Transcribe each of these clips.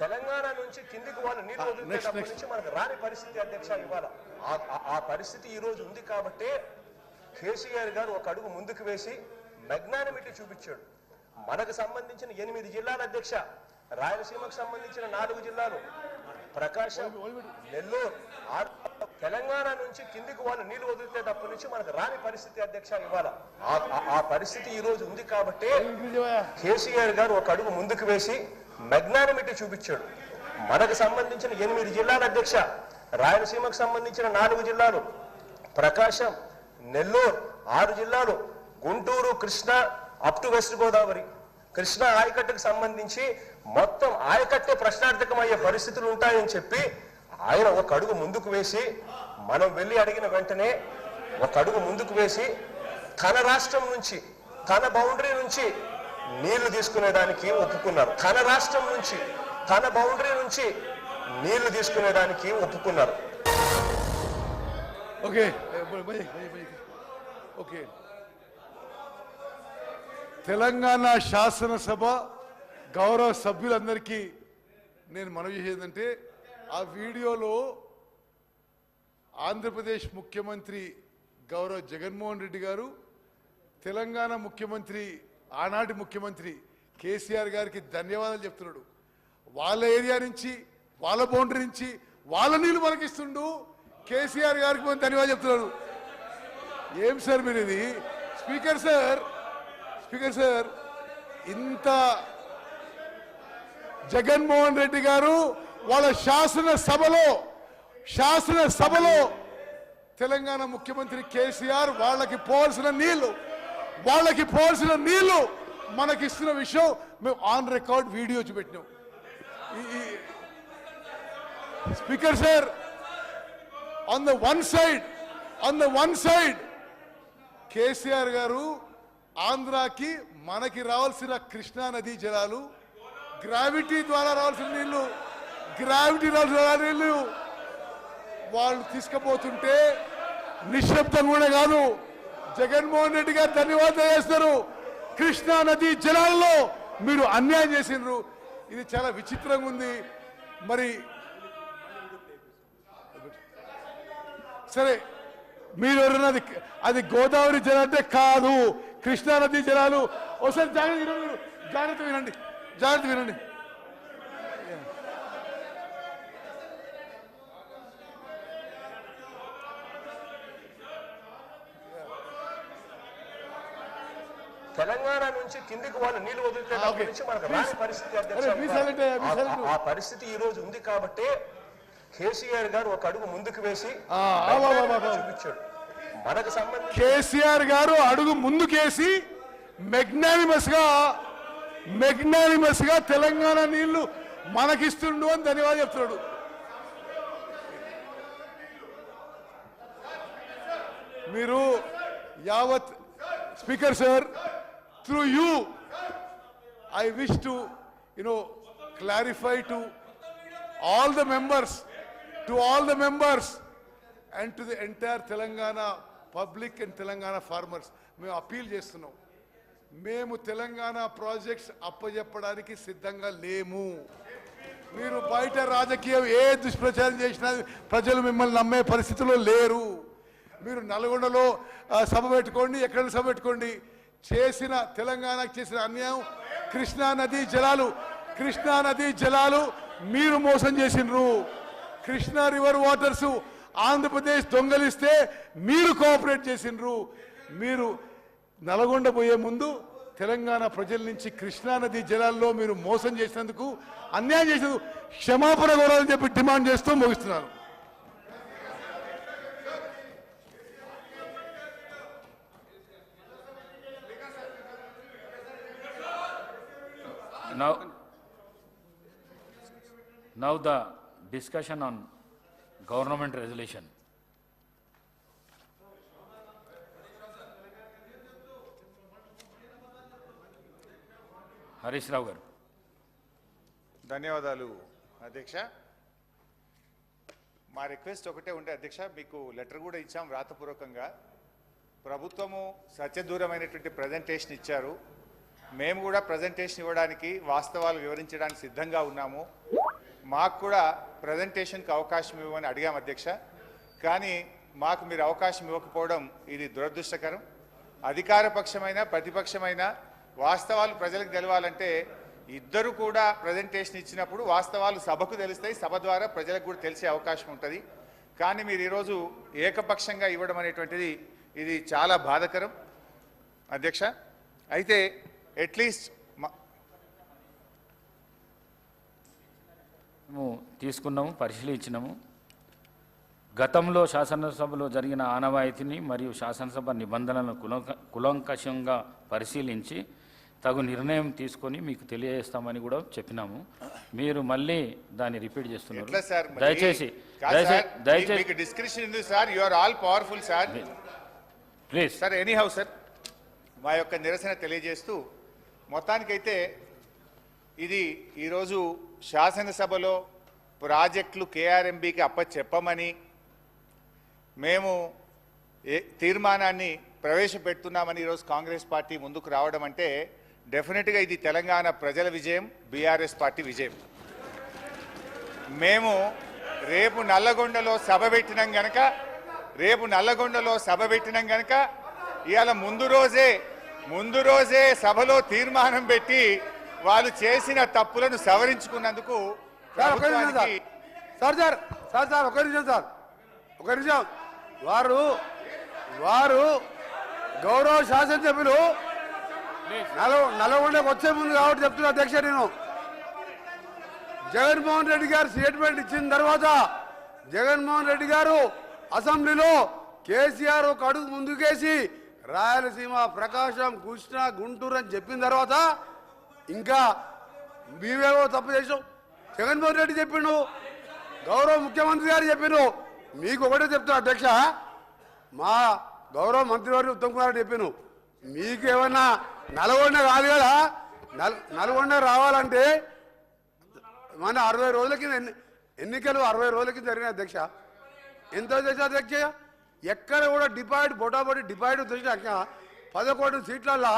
తెలంగాణ నుంచి కిందికి వాళ్ళు next, వదిలినప్పటి. నుంచి మనకు రాని పరిస్థితి అధ్యక్ష ఇవాళ. ఆ- పరిస్థితి ఈ రోజు ఉంది కాబట్టే కేసీఆర్ గారు ఒక అడుగు ముందుకు వేసి మెగ్నానిమిటీ చూపించాడు. మనకు సంబంధించిన ఎనిమిది జిల్లాల అధ్యక్ష రాయలసీమకు సంబంధించిన నాలుగు జిల్లాలు ప్రకాశం నెల్లూరు తెలంగాణ నుంచి కిందికి వాళ్ళు నీళ్ళు వదిలితేటప్పటి నుంచి మనకు రాని పరిస్థితి అధ్యక్ష ఇవాళ. ఆ పరిస్థితి ఈ రోజు ఉంది కాబట్టే కేసీఆర్ గారు ఒక అడుగు ముందుకు వేసి మెగ్నానిమిటీ చూపించాడు. మనకు సంబంధించిన ఎనిమిది జిల్లాల అధ్యక్ష రాయలసీమకు సంబంధించిన నాలుగు జిల్లాలు ప్రకాశం నెల్లూరు ఆరు జిల్లాలు Guntur Krishna up to west Godavari Krishna ఆయకట్టుకు సంబంధించి మొత్తం ఆయకట్టే ప్రశ్నార్థకమయ్యే పరిస్థితులు ఉంటాయని చెప్పి ఆయన ఒక అడుగు ముందుకు వేసి మనం వెళ్ళి అడిగిన వెంటనే ఒక అడుగు ముందుకు వేసి తన రాష్ట్రం నుంచి తన బౌండరీ నుంచి నీళ్ళు తీసుకునేదానికి ఒప్పుకున్నారు. తన రాష్ట్రం నుంచి తన బౌండరీ నుంచి నీళ్ళు తీసుకునేదానికి ఒప్పుకున్నారు. ఓకే. ఓకే. తెలంగాణ శాసనసభ గౌరవ సభ్యులందరికీ నేను మనవి చేసేదంటే ఆ వీడియోలో ఆంధ్రప్రదేశ్ ముఖ్యమంత్రి గౌరవ జగన్మోహన్ రెడ్డి గారు తెలంగాణ ముఖ్యమంత్రి ఆనాటి ముఖ్యమంత్రి కేసీఆర్ గారికి ధన్యవాదాలు చెప్తున్నాడు. వాళ్ళ ఏరియా నుంచి వాళ్ళ బౌండరీ నుంచి వాళ్ళ నీళ్ళు మనకిస్తుండు కేసీఆర్ గారికి మనం ధన్యవాదాలు చెప్తున్నాడు. ఏం సార్ మీరు ఇది? స్పీకర్ సార్ స్పీకర్ సార్ ఇంత జగన్మోహన్ రెడ్డి గారు వాళ్ళ శాసన సభలో శాసన సభలో తెలంగాణ ముఖ్యమంత్రి కేసీఆర్ వాళ్ళకి పోవాల్సిన నీళ్ళు వాళ్ళకి పోల్సిన నీళ్ళు మనకి ఇస్తున్న విషయం మేము ఆన్ రికార్డ్ వీడియో చూపెట్టినాం ఈ- speaker sir on the one side on the one side KCR గారు ఆంధ్రాకి మనకి రావాల్సిన కృష్ణా నదీ జలాలు గ్రావిటీ ద్వారా రావాల్సిన నీళ్ళు గ్రావిటీ రావాల్సిన నీళ్ళు వాళ్ళు తీసుకుపోతుంటే నిశ్శబ్దం కూడా కాదు. జగన్మోహన్ రెడ్డి గారు ధన్యవాదాలు చేస్తారు కృష్ణా నదీ జలాల్లో మీరు అన్యాయం చేసిండ్రు. ఇది చాలా విచిత్రంగా ఉంది. మరి సరే మీరు ఎవరన్నా అది అది గోదావరి జలం అంటే కాదు. కృష్ణానది జలాలు. ఒకసారి జాగ్రత్త జాగ్రత్త వినండి. జాగ్రత్త వినండి. తెలంగాణ నుంచి కిందికి వాళ్ళు నీళ్ళు. నుంచి మనకు. రాని పరిస్థితి ఆ- పరిస్థితి ఈ రోజు ఉంది కాబట్టి కేసీఆర్ గారు ఒక అడుగు ముందుకు వేసి. చూపించాడు మనకు సంబంధించి కేసీఆర్ గారు అడుగు ముందుకేసి మెగ్నానిమస్గా మెగ్నానిమస్గా తెలంగాణ నీళ్ళు మనకిస్తుండు అని ధన్యవాదాలు చెప్తున్నాడు మీరు యావత్ speaker sir through you I wish to you know clarify to all the members, to all the members, and to the entire Telangana public and Telangana farmers, మేము అప్పీల్ చేస్తున్నాం. మేము తెలంగాణ ప్రాజెక్ట్స్ అప్పజెప్పడానికి సిద్ధంగా లేము. మీరు బయట రాజకీయం ఏ దుష్ప్రచారం చేసినా ప్రజలు మిమ్మల్ని నమ్మే పరిస్థితిలో లేరు. మీరు నల్గొండలో సభ పెట్టుకోండి ఎక్కడ సభ పెట్టుకోండి చేసిన తెలంగాణకు చేసిన అన్యాయం కృష్ణా నదీ జలాలు కృష్ణా నదీ జలాలు మీరు మోసం చేసిండ్రు. కృష్ణా రివర్ వాటర్స్ ఆంధ్రప్రదేశ్ దొంగలిస్తే మీరు కోఆపరేట్ చేసిండ్రు. మీరు నల్గొండ పోయే ముందు తెలంగాణ ప్రజల నుంచి కృష్ణా నదీ జలాల్లో మీరు మోసం చేసినందుకు అన్యాయం చేసినందుకు క్షమాపణ కోరాలని చెప్పి డిమాండ్ చేస్తూ ముగిస్తున్నాను Now, now the discussion on government resolution. Harish Rao గారు. ధన్యవాదాలు అధ్యక్ష. మా రిక్వెస్ట్ ఒకటే ఉంటే అధ్యక్ష మీకు లెటర్ కూడా ఇచ్చాం వ్రాతపూర్వకంగా ప్రభుత్వము సత్యదూరమైనటువంటి ప్రజెంటేషన్ ఇచ్చారు. మేము కూడా ప్రజెంటేషన్ ఇవ్వడానికి వాస్తవాలు వివరించడానికి సిద్ధంగా ఉన్నాము. మాకు కూడా ప్రజెంటేషన్కి అవకాశం ఇవ్వమని అడిగాం అధ్యక్ష. కానీ మాకు మీరు అవకాశం ఇవ్వకపోవడం ఇది దురదృష్టకరం. అధికార పక్షమైన ప్రతిపక్షమైన వాస్తవాలు ప్రజలకు తెలవాలంటే ఇద్దరు కూడా ప్రజెంటేషన్ ఇచ్చినప్పుడు వాస్తవాలు సభకు తెలుస్తాయి సభ ద్వారా ప్రజలకు కూడా తెలిసే అవకాశం ఉంటుంది. కానీ మీరు ఈరోజు ఏకపక్షంగా ఇవ్వడం అనేటువంటిది ఇది చాలా బాధకరం. అధ్యక్ష అయితే అట్లీస్ట్ మేము తీసుకున్నాము పరిశీలించినాము. గతంలో శాసనసభలో జరిగిన ఆనవాయితీని మరియు శాసనసభ నిబంధనలను కులంక కులంకషంగా పరిశీలించి తగు నిర్ణయం తీసుకొని మీకు తెలియజేస్తామని కూడా చెప్పినాము. మీరు మళ్ళీ దాన్ని రిపీట్ చేస్తున్నారు? దయచేసి description sir you are all powerful sir. Please sir anyhow sir మా యొక్క నిరసన తెలియజేస్తూ మొత్తానికైతే ఇది ఈరోజు శాసనసభలో ప్రాజెక్టులు కేఆర్ఎంబికి అప్పచెప్పమని మేము తీర్మానాన్ని ప్రవేశపెడుతున్నామని ఈరోజు కాంగ్రెస్ పార్టీ ముందుకు రావడం అంటే డెఫినెట్గా ఇది తెలంగాణ ప్రజల విజయం బీఆర్ఎస్ పార్టీ విజయం. మేము రేపు నల్లగొండలో సభ పెట్టినాం గనక రేపు నల్లగొండలో సభ పెట్టినాం గనక ఇవాళ ముందు రోజే ముందు రోజే సభలో తీర్మానం పెట్టి వాళ్ళు చేసిన తప్పులను సవరించుకున్నందుకు sir sir. Sir sir sir sir ఒక నిమిషం సార్. ఒక నిమిషం. వారు వారు గౌరవ శాసనసభ్యులు నల్గొండకు వచ్చే ముందు కాబట్టి చెప్తున్నా అధ్యక్ష నేను. జగన్మోహన్ రెడ్డి గారు స్టేట్మెంట్ ఇచ్చిన తర్వాత జగన్మోహన్ రెడ్డి గారు అసెంబ్లీలో కేసీఆర్ ఒక అడుగు ముందుకేసి రాయలసీమ ప్రకాశం కృష్ణ గుంటూరు అని చెప్పిన తర్వాత ఇంకా మేమేమో తప్పు చేసాం జగన్మోహన్ రెడ్డి చెప్పిండు గౌరవ ముఖ్యమంత్రి గారు చెప్పిండు. మీకు ఒకటే చెప్తున్నా అధ్యక్ష మా గౌరవ మంత్రివారి ఉత్తమ్ కుమార్ రెడ్డి చెప్పాను మీకు ఏమన్నా నల్గొండ కాదు కదా నల్ నల్గొండ రావాలంటే మన అరవై రోజుల కింద ఎన్ని ఎన్నికలు అరవై రోజుల కింద జరిగిన అధ్యక్ష? ఎంత చేసా అధ్యక్ష? ఎక్కడ కూడా డిపాయిట్ బొటాబొటి డిపాయిట్ తెచ్చినాక పదకొండు సీట్లల్లో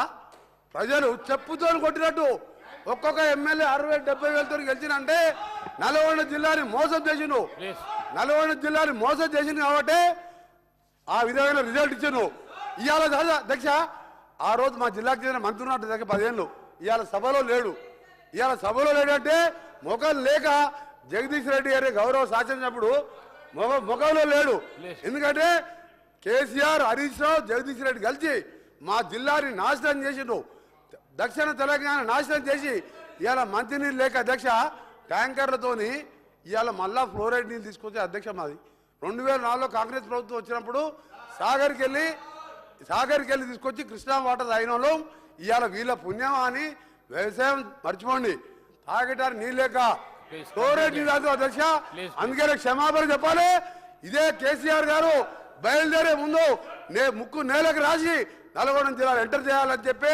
ప్రజలు చెప్పుతో కొట్టినట్టు. ఒక్కొక్క ఎమ్మెల్యే అరవై డెబ్బై వేలతో గెలిచినంటే నల్గొండ జిల్లాని మోసం చేసిండు. నల్గొండ జిల్లాని మోసం చేసింది కాబట్టి ఆ విధమైన రిజల్ట్ ఇచ్చాను ఇవాళ కాదు అధ్యక్ష ఆ రోజు మా జిల్లాకు చెందిన మంత్రి ఉన్నట్టు దగ్గర పదేళ్ళు. ఇవాళ సభలో లేడు. ఇవాళ సభలో లేడంటే ముఖం లేక జగదీష్ రెడ్డి గారి గౌరవ శాసనప్పుడు మొగ ముఖంలో లేడు. ఎందుకంటే కేసీఆర్ హరీష్ రావు జగదీష్ రెడ్డి కలిసి మా జిల్లాని నాశనం చేసిండు దక్షిణ తెలంగాణ నాశనం చేసి ఇవాళ మంచినీళ్ళు లేక అధ్యక్ష ట్యాంకర్లతోని ఇవాళ మళ్ళా ఫ్లోరైడ్ నీళ్ళు తీసుకొచ్చే అధ్యక్ష మాది. రెండు వేల నాలుగులో కాంగ్రెస్ ప్రభుత్వం వచ్చినప్పుడు సాగర్కి వెళ్ళి సాగర్కి వెళ్ళి తీసుకొచ్చి కృష్ణా వాటర్ తాగిన వాళ్ళం ఇవాళ వీళ్ళ పుణ్యం అని వ్యవసాయం మర్చిపోండి. తాగటానికి నీళ్ళు లేక నీళ్ళు తాగుతాం అధ్యక్ష అందుకనే క్షమాపణ చెప్పాలి. ఇదే కేసీఆర్ గారు బయలుదేరే ముందు నే ముక్కు నేలకు రాసి నల్గొండ జిల్లాలో ఎంటర్ చేయాలని చెప్పి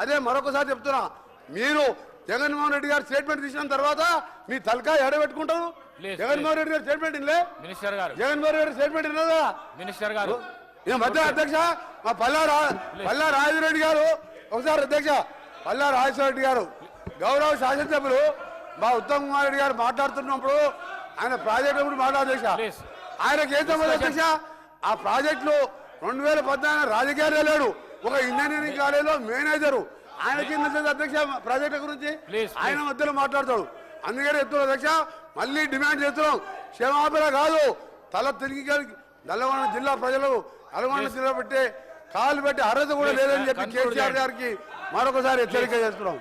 అదే మరొకసారి చెప్తున్నా. మీరు జగన్మోహన్ రెడ్డి గారు స్టేట్మెంట్ తీసిన తర్వాత మీ తలకాయ ఎడబెట్టుకుంటారు. జగన్మోహన్ రెడ్డి గారు స్టేట్మెంట్ ఇల్లే మినిస్టర్ గారు. జగన్మోహన్ రెడ్డి స్టేట్మెంట్ ఇన్నదా? మినిస్టర్ గారు. మధ్య అధ్యక్ష మా పల్లా పల్లా రాజరెడ్డి గారు. ఒకసారి అధ్యక్ష పల్లా రాజేశ్వరరెడ్డి గారు. గౌరవ శాసనసభ్యులు మా ఉత్తమ్ కుమార్ రెడ్డి గారు మాట్లాడుతున్నప్పుడు ఆయన ప్రాజెక్టు గురించి మాట్లాడు Please. ఆయనకి ఏం సంబంధం అధ్యక్ష ఆ ప్రాజెక్టులు రెండు వేల పద్నాలుగు రాజకీయాలు లేడు. ఒక ఇంజనీరింగ్ కాలేజీలో మేనేజరు. ఆయనకి అధ్యక్ష ప్రాజెక్టుల గురించి ఆయన మధ్యలో మాట్లాడతాడు. అందుకని చెప్తున్నాం అధ్యక్ష మళ్ళీ డిమాండ్ చేస్తున్నాం. క్షమాపణ కాదు. తల తిరిగి నల్లగొండ జిల్లా ప్రజలు నల్గొండ జిల్లా పెట్టే కాలు పెట్టి అర్హత కూడా లేదని చెప్పి కేసీఆర్. గారికి మరొకసారి హెచ్చరిక చేస్తున్నాం.